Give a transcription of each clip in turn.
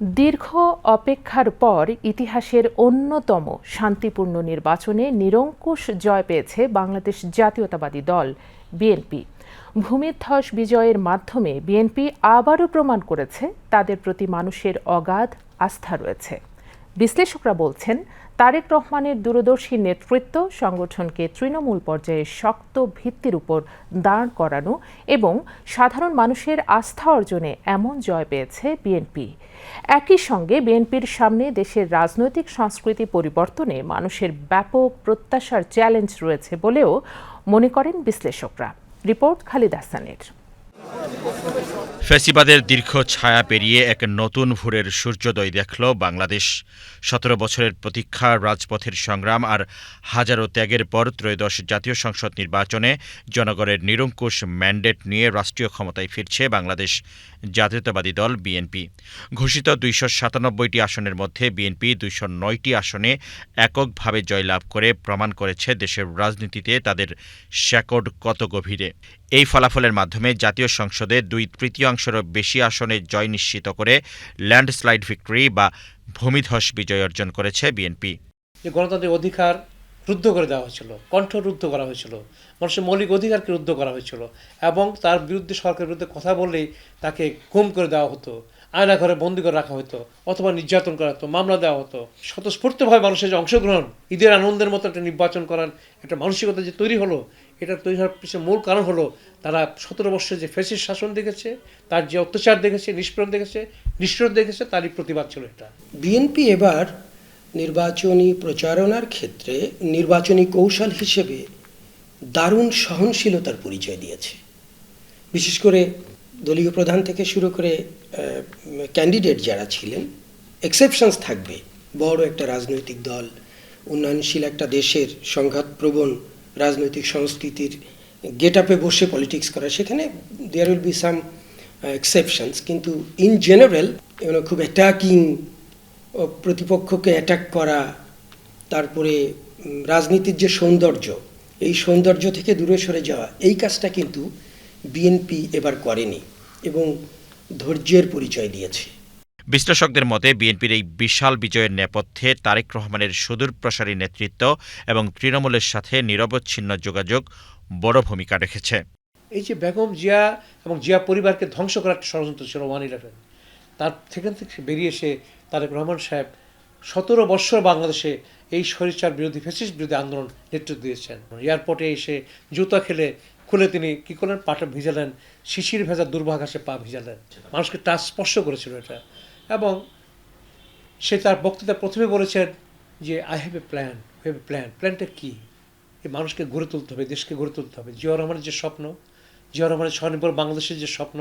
দীর্ঘ অপেক্ষার পর ইতিহাসের অন্যতম শান্তিপূর্ণ নির্বাচনে নিরঙ্কুশ জয় পেয়েছে বাংলাদেশ জাতীয়তাবাদী দল, বিএনপি। ভূমিধ্বস বিজয়ের মাধ্যমে বিএনপি আবারও প্রমাণ করেছে তাদের প্রতি মানুষের অগাধ আস্থা রয়েছে। বিশ্লেষকরা বলছেন তারেক রহমানের দূরদর্শী নেতৃত্ব সংগঠনকে তৃণমূল পর্যায়ে শক্ত ভিত্তির উপর দাঁড় করানো এবং সাধারণ মানুষের আস্থা অর্জনে এমন জয় পেয়েছে বিএনপি। একই সঙ্গে বিএনপির সামনে দেশের রাজনৈতিক সংস্কৃতি পরিবর্তনে মানুষের ব্যাপক প্রত্যাশার চ্যালেঞ্জ রয়েছে বলেও মনে করেন বিশ্লেষকরা। রিপোর্ট খালিদ হাসানের। ফেসিবাদের দীর্ঘ ছায়া পেরিয়ে এক নতুন ভোরের সূর্যোদয় দেখল বাংলাদেশ। সতেরো বছরের প্রতীক্ষা, রাজপথের সংগ্রাম আর হাজারো ত্যাগের পর ত্রয়োদশ জাতীয় সংসদ নির্বাচনে জনগণের নিরঙ্কুশ ম্যান্ডেট নিয়ে রাষ্ট্রীয় ক্ষমতায় ফিরছে বাংলাদেশ জাতীয়তাবাদী দল বিএনপি। ঘোষিত দুইশো সাতানব্বইটি আসনের মধ্যে বিএনপি দুইশো নয়টি আসনে এককভাবে জয়লাভ করে প্রমাণ করেছে দেশের রাজনীতিতে তাদের শেকড় কত গভীরে। এই ফলাফলের মাধ্যমে জাতীয় সংসদে দুই তৃতীয়াংশেরও বেশি আসনে জয় নিশ্চিত করে ল্যান্ডস্লাইড ভিক্টরি বা ভূমিধস বিজয় অর্জন করেছে বিএনপি। গণতান্ত্রিক অধিকার রুদ্ধ করে দেওয়া হয়েছিল, কণ্ঠ রুদ্ধ করা হয়েছিল, মানুষের মৌলিক অধিকারকে রুদ্ধ করা হয়েছিল এবং তার বিরুদ্ধে সরকারের বিরুদ্ধে কথা বললেই তাকে গুম করে দেওয়া হতো, আয়না ঘরে বন্দি করে রাখা হতো অথবা নির্যাতন করা হতো, মামলা দেওয়া হতো। স্বতঃস্ফূর্তভাবে মানুষের যে অংশগ্রহণ, ঈদের আনন্দের মতো একটা নির্বাচন করার একটা মানসিকতা যে তৈরি হলো এটা তৈরি হওয়ার পিছনে মূল কারণ হলো তারা সতেরো বছরে যে ফেসিস শাসন দেখেছে, তার যে অত্যাচার দেখেছে নিষ্পীড়ন দেখেছে নিষ্ঠুর দেখেছে, তারই প্রতিবাদ ছিল এটা। বিএনপি এবার নির্বাচনী প্রচারণার ক্ষেত্রে নির্বাচনী কৌশল হিসেবে দারুণ সহনশীলতার পরিচয় দিয়েছে। বিশেষ করে দলীয় প্রধান থেকে শুরু করে ক্যান্ডিডেট যারা ছিলেন এক্সেপশনস থাকবে। বড় একটা রাজনৈতিক দল, উন্নয়নশীল একটা দেশের সংঘাতপ্রবণ রাজনৈতিক সংস্কৃতির গেট আপে বসে পলিটিক্স করা, সেখানে there will be some exceptions কিন্তু ইন জেনারেল খুব অ্যাটাকিং প্রতিপক্ষকে অ্যাটাক করা, তারপরে রাজনীতির যে সৌন্দর্য, এই সৌন্দর্য থেকে দূরে সরে যাওয়া, এই কাজটা কিন্তু বিএনপি এবার করেনি এবং ধৈর্যের পরিচয় দিয়েছে। বিশ্লেষকদের মতে, বিএনপির এই বিশাল বিজয়ের নেপথ্যে তারেক রহমানের সুদূর প্রসারী নেতৃত্ব এবং তৃণমূলের সাথে নিরবচ্ছিন্ন যোগাযোগ বড় ভূমিকা রেখেছে। এই যে বেগম জিয়া এবং জিয়া পরিবারকে ধ্বংস করার একটা ষড়যন্ত্র ছিল ওয়ান ইলেভেন, তার সেখান থেকে বেরিয়ে এসে তারেক রহমান সাহেব সতেরো বৎসর বাংলাদেশে এই স্বৈরাচার বিরোধী ফেসিস বিরোধী আন্দোলন নেতৃত্ব দিয়েছেন। এয়ারপোর্টে এসে জুতা খেলে, খুলে তিনি কী করলেন? পাটা ভিজালেন, শিশির ভেজা দুর্ভাঘাসে পা ভিজালেন। মানুষকে টাচ স্পর্শ করেছিল এটা। এবং সে তার বক্তৃতা প্রথমে বলেছেন যে I have a plan have a plan প্ল্যানটা কী? এই মানুষকে গড়ে তুলতে হবে, দেশকে গড়ে তুলতে হবে। জিয়া রহমানের যে স্বপ্ন, জিয়া রহমানের স্বনির্ভর বাংলাদেশের যে স্বপ্ন,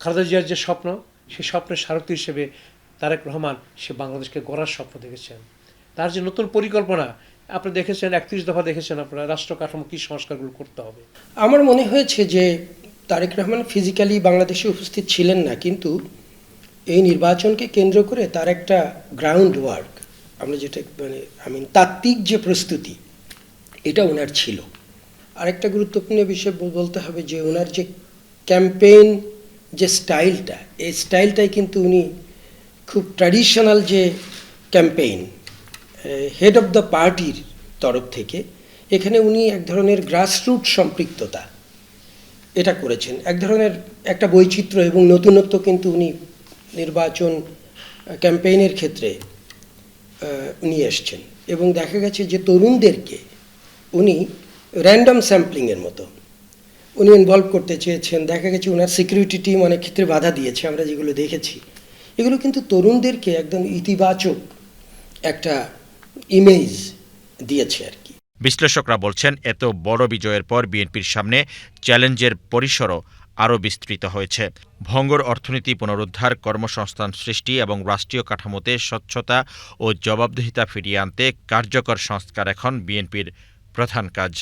খালেদা জিয়ার যে স্বপ্ন সেই স্বপ্নের সারথী হিসেবে তারেক রহমান, সে বাংলাদেশকে গড়ার স্বপ্ন দেখেছেন। তার যে নতুন পরিকল্পনা, আপনি দেখেছেন, একত্রিশ দফা দেখেছেন আপনারা, রাষ্ট্র কাঠামো কী সংস্কারগুলো করতে হবে। আমার মনে হয়েছে যে, তারেক রহমান ফিজিক্যালি বাংলাদেশে উপস্থিত ছিলেন না, কিন্তু এই নির্বাচনকে কেন্দ্র করে তার একটা গ্রাউন্ড ওয়ার্ক আমরা যেটা মানে আই মিন তাত্ত্বিক যে প্রস্তুতি, এটা ওনার ছিল। আরেকটা গুরুত্বপূর্ণ বিষয় বলতে হবে যে ওনার যে ক্যাম্পেইন যে স্টাইলটা এই স্টাইলটাই কিন্তু উনি খুব ট্র্যাডিশনাল যে ক্যাম্পেইন হেড অফ দ্য পার্টির তরফ থেকে, এখানে উনি এক ধরনের গ্রাসরুট সম্পৃক্ততা, এটা করেছেন। এক ধরনের একটা বৈচিত্র্য এবং নতুনত্ব কিন্তু উনি নির্বাচন ক্যাম্পেইনের ক্ষেত্রে নিয়ে এসছেন। এবং দেখা গেছে যে তরুণদেরকে উনি র্যান্ডম স্যাম্পলিংয়ের মতো, উনি ইনভলভ করতে চেয়েছেন। দেখা গেছে ওনার সিকিউরিটি টিম অনেক ক্ষেত্রে বাধা দিয়েছে, আমরা যেগুলো দেখেছি। এগুলো কিন্তু তরুণদেরকে একদম ইতিবাচক একটা ইমেজ দিয়েছে আর কি। বিশ্লেষকরা বলছেন, এত বড় বিজয়ের পর বিএনপির সামনে চ্যালেঞ্জের পরিসরও আরও বিস্তৃত হয়েছে। ভঙ্গর অর্থনীতি পুনরুদ্ধার, কর্মসংস্থান সৃষ্টি এবং রাষ্ট্রীয় কাঠামোতে স্বচ্ছতা ও জবাবদিহিতা ফিরিয়ে আনতে কার্যকর সংস্কার এখন বিএনপির প্রধান কাজ।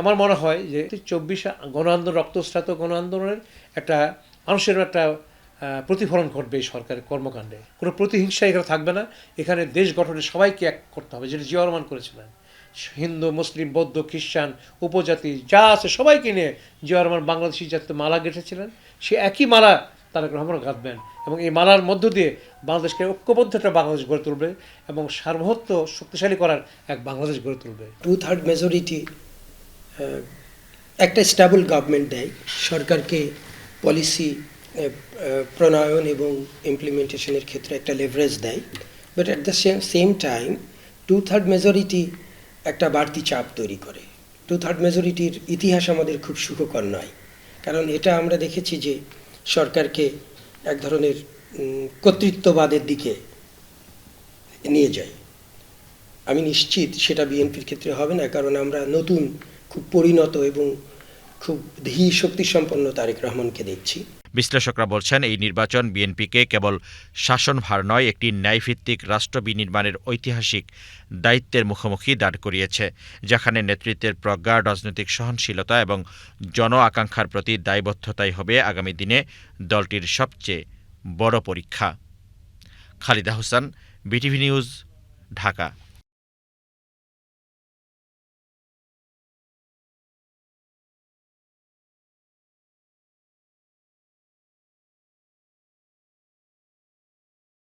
আমার মনে হয় যে চব্বিশ গণ আন্দোলন রক্তস্রাত গণ আন্দোলনের একটা মানুষের একটা প্রতিফলন ঘটবে এই সরকারের কর্মকাণ্ডে। কোনো প্রতিহিংসা এখানে থাকবে না। এখানে দেশ গঠনে সবাইকে এক করতে হবে, যেটা জিয়া করেছিলেন। হিন্দু, মুসলিম, বৌদ্ধ, খ্রিস্টান, উপজাতি, যা আছে সবাইকে নিয়ে জিয়া রহমান বাংলাদেশি জাতীয় মালা গেঁথেছিলেন, সে একই মালা তারেক রহমান গাঁথবেন এবং এই মালার মধ্য দিয়ে বাংলাদেশকে ঐক্যবদ্ধ একটা বাংলাদেশ গড়ে তুলবে এবং সার্বভৌমত্ব শক্তিশালী করার এক বাংলাদেশ গড়ে তুলবে। টু থার্ড মেজরিটি একটা স্টেবল গভর্নমেন্ট দেয়, সরকারকে পলিসি প্রণয়ন এবং ইমপ্লিমেন্টেশনের ক্ষেত্রে একটা লেভারেজ দেয় but at the same time two third majority একটা বাড়তি চাপ তৈরি করে। টু থার্ড মেজরিটির ইতিহাস আমাদের খুব সুখকর নয়। কারণ এটা আমরা দেখেছি যে সরকারকে এক ধরনের কর্তৃত্ববাদের দিকে নিয়ে যায়। আমি নিশ্চিত সেটা বিএনপির ক্ষেত্রে হবে না, কারণ আমরা নতুন, খুব পরিণত এবং খুব ধী শক্তিসম্পন্ন তারেক রহমানকে দেখছি। বিশ্লেষকরা বলছেন, এই নির্বাচন বিএনপিকে কেবল শাসনভার নয়, একটি ন্যায়ভিত্তিক রাষ্ট্র বিনির্মাণের ঐতিহাসিক দায়িত্বের মুখোমুখি দাঁড় করিয়েছে, যেখানে নেতৃত্বের প্রজ্ঞা, রাজনৈতিক সহনশীলতা এবং জন আকাঙ্ক্ষার প্রতি দায়বদ্ধতাই হবে আগামী দিনে দলটির সবচেয়ে বড় পরীক্ষা। Khalida Hossain, BTV news, Dhaka.